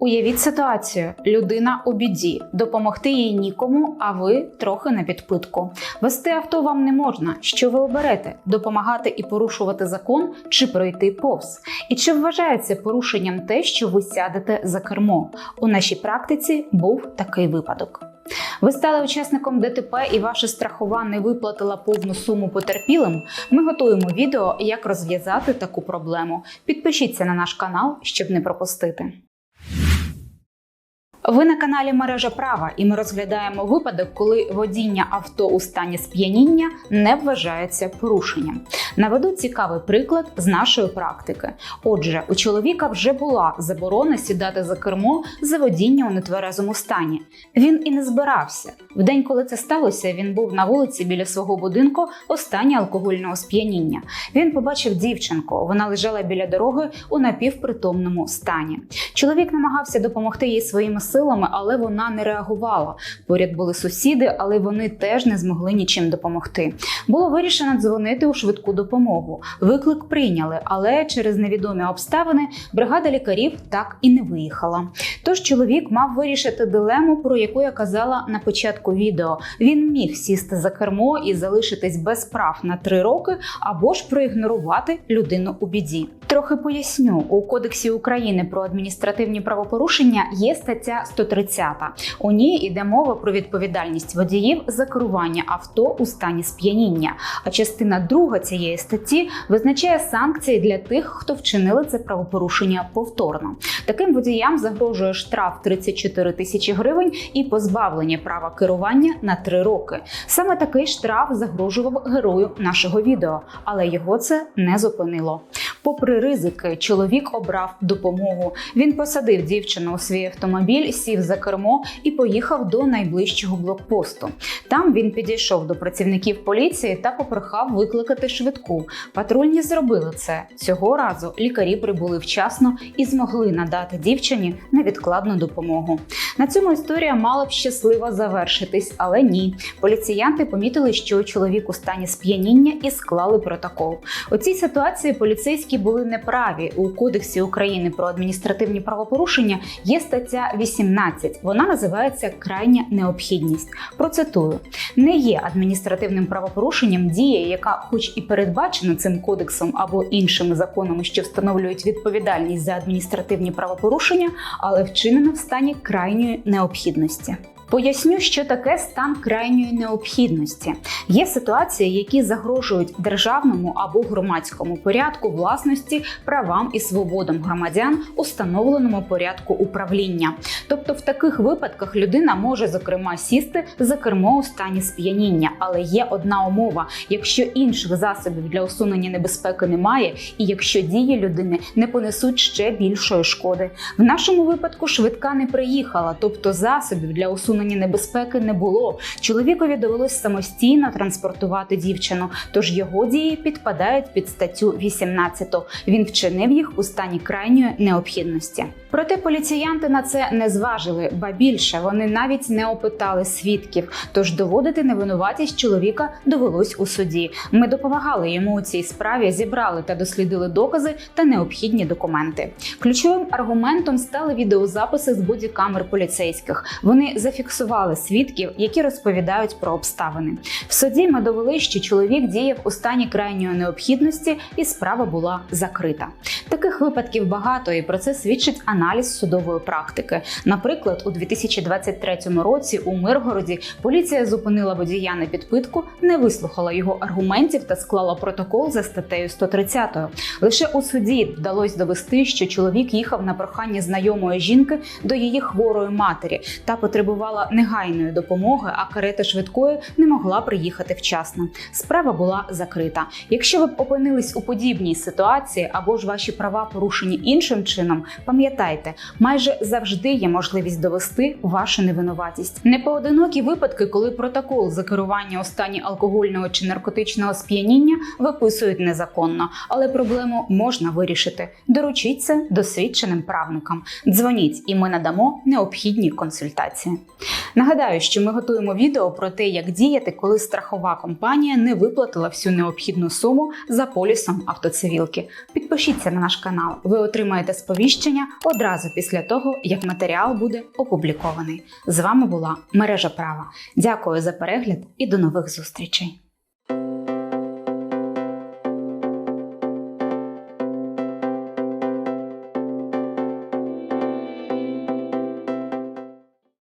Уявіть ситуацію: людина у біді, допомогти їй нікому, а ви трохи на підпитку. Вести авто вам не можна. Що ви оберете? Допомагати і порушувати закон чи пройти повз? І чи вважається порушенням те, що ви сядете за кермо? У нашій практиці був такий випадок. Ви стали учасником ДТП і ваша страхова не виплатила повну суму потерпілим. Ми готуємо відео, як розв'язати таку проблему. Підпишіться на наш канал, щоб не пропустити. Ви на каналі Мережа Права, і ми розглядаємо випадок, коли водіння авто у стані сп'яніння не вважається порушенням. Наведу цікавий приклад з нашої практики. Отже, у чоловіка вже була заборона сідати за кермо за водіння у нетверезому стані. Він і не збирався. В день, коли це сталося, він був на вулиці біля свого будинку у стані алкогольного сп'яніння. Він побачив дівчинку. Вона лежала біля дороги у напівпритомному стані. Чоловік намагався допомогти їй своїми силами, але вона не реагувала. Поряд були сусіди, але вони теж не змогли нічим допомогти. Було вирішено дзвонити у швидку допомогу. Виклик прийняли, але через невідомі обставини бригада лікарів так і не виїхала. Тож чоловік мав вирішити дилему, про яку я казала на початку відео. Він міг сісти за кермо і залишитись без прав на три роки, або ж проігнорувати людину у біді. Трохи поясню у Кодексі України про адміністративні правопорушення є стаття 130. У ній йде мова про відповідальність водіїв за керування авто у стані сп'яніння. А частина 2 цієї статті визначає санкції для тих, хто вчинили це правопорушення повторно. Таким водіям загрожує штраф 34 тисячі гривень і позбавлення права керування на 3 роки. Саме такий штраф загрожував герою нашого відео, але його це не зупинило. Попри ризики, чоловік обрав допомогу. Він посадив дівчину у свій автомобіль, сів за кермо і поїхав до найближчого блокпосту. Там він підійшов до працівників поліції та попрохав викликати швидку. Патрульні зробили це. Цього разу лікарі прибули вчасно і змогли надати дівчині невідкладну допомогу. На цьому історія мала б щасливо завершитись, але ні. Поліціянти помітили, що чоловік у стані сп'яніння і склали протокол. У цій ситуації поліцейські були неправі. У Кодексі України про адміністративні правопорушення є стаття 18. Вона називається крайня необхідність. Процитую: не є адміністративним правопорушенням дія, яка, хоч і передбачена цим кодексом або іншими законами, що встановлюють відповідальність за адміністративні правопорушення, але вчинена в стані крайньої необхідності. Поясню, що таке стан крайньої необхідності. Є ситуації, які загрожують державному або громадському порядку власності, правам і свободам громадян у встановленому порядку управління. Тобто, в таких випадках людина може зокрема сісти за кермо у стані сп'яніння, але є одна умова: якщо інших засобів для усунення небезпеки немає, і якщо дії людини не понесуть ще більшої шкоди. В нашому випадку швидка не приїхала, тобто засобів для усунення небезпеки не було. Чоловікові довелось самостійно транспортувати дівчину, тож його дії підпадають під статтю 18. Він вчинив їх у стані крайньої необхідності. Проте поліціянти на це не зважили, ба більше вони навіть не опитали свідків. Тож доводити невинуватість чоловіка довелось у суді. Ми допомагали йому у цій справі, зібрали та дослідили докази та необхідні документи. Ключовим аргументом стали відеозаписи з бодікамер поліцейських. Вони зафіксували свідків, які розповідають про обставини. В суді ми довели, що чоловік діяв у стані крайньої необхідності, і справа була закрита. Таких випадків багато, і про це свідчить аналіз судової практики. Наприклад, у 2023 році у Миргороді поліція зупинила водія на підпитку, не вислухала його аргументів та склала протокол за статтею 130. Лише у суді вдалося довести, що чоловік їхав на прохання знайомої жінки до її хворої матері та потребувала негайної допомоги, а карета швидкої не могла приїхати вчасно. Справа була закрита. Якщо ви б опинились у подібній ситуації або ж ваші права порушені іншим чином, пам'ятайте, майже завжди є можливість довести вашу невинуватість. Непоодинокі випадки, коли протокол за керування у стані алкогольного чи наркотичного сп'яніння виписують незаконно, але проблему можна вирішити. Доручіть це досвідченим правникам. Дзвоніть, і ми надамо необхідні консультації. Нагадаю, що ми готуємо відео про те, як діяти, коли страхова компанія не виплатила всю необхідну суму за полісом автоцивілки. Підпишіться на наш канал, ви отримаєте сповіщення одразу після того, як матеріал буде опублікований. З вами була мережа права. Дякую за перегляд і до нових зустрічей.